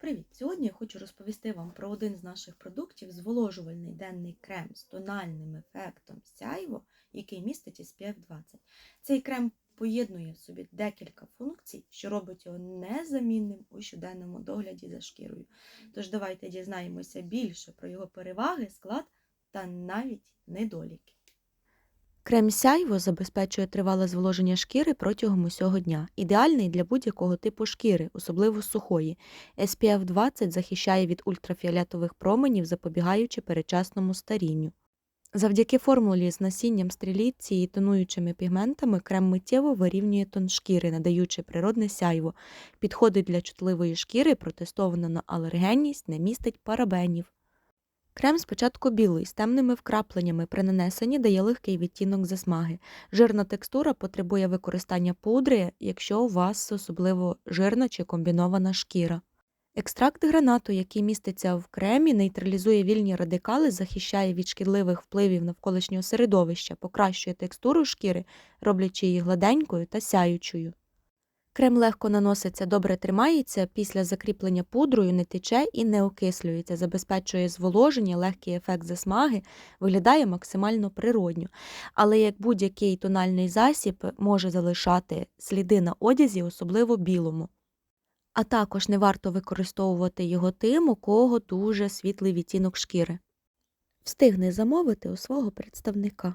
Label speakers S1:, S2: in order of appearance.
S1: Привіт! Сьогодні я хочу розповісти вам про один з наших продуктів зволожувальний денний крем з тональним ефектом сяйво, який містить SPF 20. Цей крем поєднує в собі декілька функцій, що робить його незамінним у щоденному догляді за шкірою. Тож давайте дізнаємося більше про його переваги, склад та навіть недоліки. Крем сяйво забезпечує тривале зволоження шкіри протягом усього дня. Ідеальний для будь-якого типу шкіри, особливо сухої. SPF 20 захищає від ультрафіолетових променів, запобігаючи передчасному старінню. Завдяки формулі з насінням стріліці і тонуючими пігментами крем миттєво вирівнює тон шкіри, надаючи природне сяйво. Підходить для чутливої шкіри, протестовано на алергенність, не містить парабенів. Крем спочатку білий, з темними вкрапленнями при нанесенні дає легкий відтінок засмаги. Жирна текстура потребує використання пудри, якщо у вас особливо жирна чи комбінована шкіра. Екстракт гранату, який міститься в кремі, нейтралізує вільні радикали, захищає від шкідливих впливів навколишнього середовища, покращує текстуру шкіри, роблячи її гладенькою та сяючою. Крем легко наноситься, добре тримається, після закріплення пудрою не тече і не окислюється, забезпечує зволоження, легкий ефект засмаги, виглядає максимально природньо. Але як будь-який тональний засіб може залишати сліди на одязі, особливо білому. А також не варто використовувати його тим, у кого дуже світлий відтінок шкіри. Встигни замовити у свого представника.